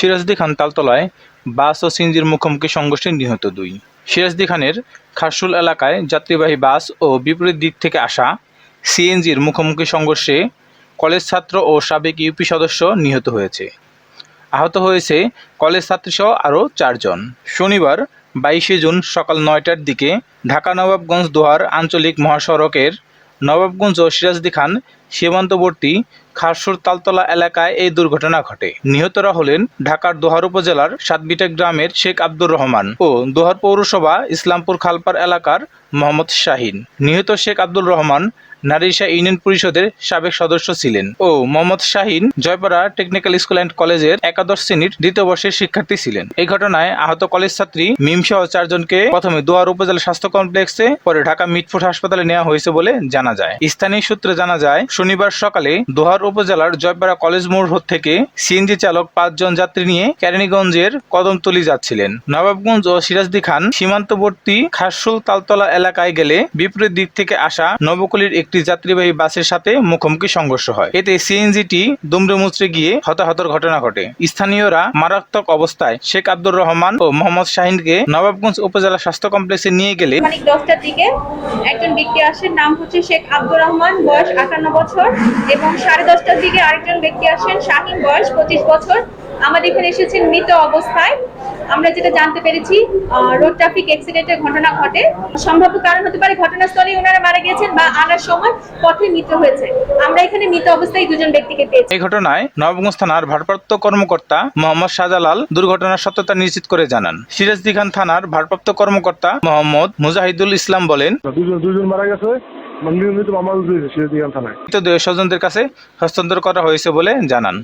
সিরাজদি খান তালতলায় বাস ও সিনজির মুখোমুখি সংঘর্ষে নিহত দুই। সিরাজদি খানের খারসুল এলাকায় যাত্রীবাহী বাস ও বিপরীত দিক থেকে আসা সিএনজির মুখোমুখি সংঘর্ষে কলেজ ছাত্র ও সাবেক ইউপি সদস্য নিহত হয়েছে। আহত হয়েছে কলেজ ছাত্রীসহ আরও চারজন। শনিবার বাইশে জুন সকাল নয়টার দিকে ঢাকা নবাবগঞ্জ দোহার আঞ্চলিক মহাসড়কের নবাবগঞ্জ ও সিরাজদি খান সীমান্তবর্তী খারসুর তালতলা এলাকায় এই দুর্ঘটনা ঘটে। নিহতরা হলেন ঢাকার দোহার উপজেলার সাতবিটা গ্রামের শেখ আব্দুর রহমান ও দোহার পৌরসভা ইসলামপুর খালপার এলাকার মোহাম্মদ শাহিন। নিহত শেখ আব্দুর রহমান নারিশা ইউনিয়ন পরিষদের সাবেক সদস্য ছিলেন ও Mohammad Shahin Joypara technical school and কলেজের একাদশ শ্রেণির দ্বিতীয় বর্ষের শিক্ষার্থী ছিলেন। এই ঘটনায় আহত কলেজ ছাত্রী মিম সহ চারজনকে প্রথমে দোয়ার উপজেলা স্বাস্থ্য কমপ্লেক্সে, পরে ঢাকা মিটফুট হাসপাতালে নেওয়া হয়েছে বলে জানা যায়। স্থানীয় সূত্রে জানা যায়, শনিবার সকালে দোহার উপজেলার জয়পাড়া কলেজ মোড় থেকে সিএনজি চালক পাঁচজন যাত্রী নিয়ে কেরানীগঞ্জের কদমতলি যাচ্ছিলেন। নবাবগঞ্জ ও সিরাজদি খান সীমান্তবর্তী খাসুল তালতলা এলাকায় গেলে বিপরীত দিক থেকে আসা নবকলির একটি যাত্রীবাহী বাসের সাথে মুখোমুখি সংঘর্ষ হয়। এতে সিএনজিটি দুমড়ে মুচড়ে গিয়ে হতাহতর ঘটনা ঘটে। স্থানীয়রা মারাত্মক অবস্থায় শেখ আব্দুর রহমান ও মোহাম্মদ শাহিনকে নবাবগঞ্জ উপজেলা স্বাস্থ্য কমপ্লেক্সে নিয়ে গেলে দশটার দিকে একজন ব্যক্তি আসেন, নাম হচ্ছে শেখ আব্দুর রহমান, বয়স আটান্ন বছর, এবং সাড়ে দশটার দিকে আরেকজন ব্যক্তি আসেন, শাহিন, বয়স পঁচিশ বছর। আমাদের এখানে এসেছেন মৃত অবস্থায়। আমরা যেটা জানতে পেরেছি রোড ট্রাফিক অ্যাক্সিডেন্টের ঘটনা ঘটে। সম্ভাব্য কারণ হতে পারে ঘটনাস্থলে ওনারা মারা গিয়েছেন বা আনার সময় পথে মৃত হয়েছে। আমরা এখানে মৃত অবস্থায় দুজন ব্যক্তিকে পেয়েছি। এই ঘটনায় নবাবগঞ্জ থানার ভারপ্রাপ্ত কর্মকর্তা মোহাম্মদ শাহজালাল দুর্ঘটনার সত্যতা নিশ্চিত করে জানান। সিরাজদি খান থানার ভারপ্রাপ্ত কর্মকর্তা মোহাম্মদ মুজাহিদুল ইসলাম বলেন দুজন মারা গেছে মানে নিয়মিত মামলা দিয়েছে সিরাজদিগান থানায়। মৃতদেহ স্বজনদের কাছে হস্তান্তর করা হয়েছে বলে জানান।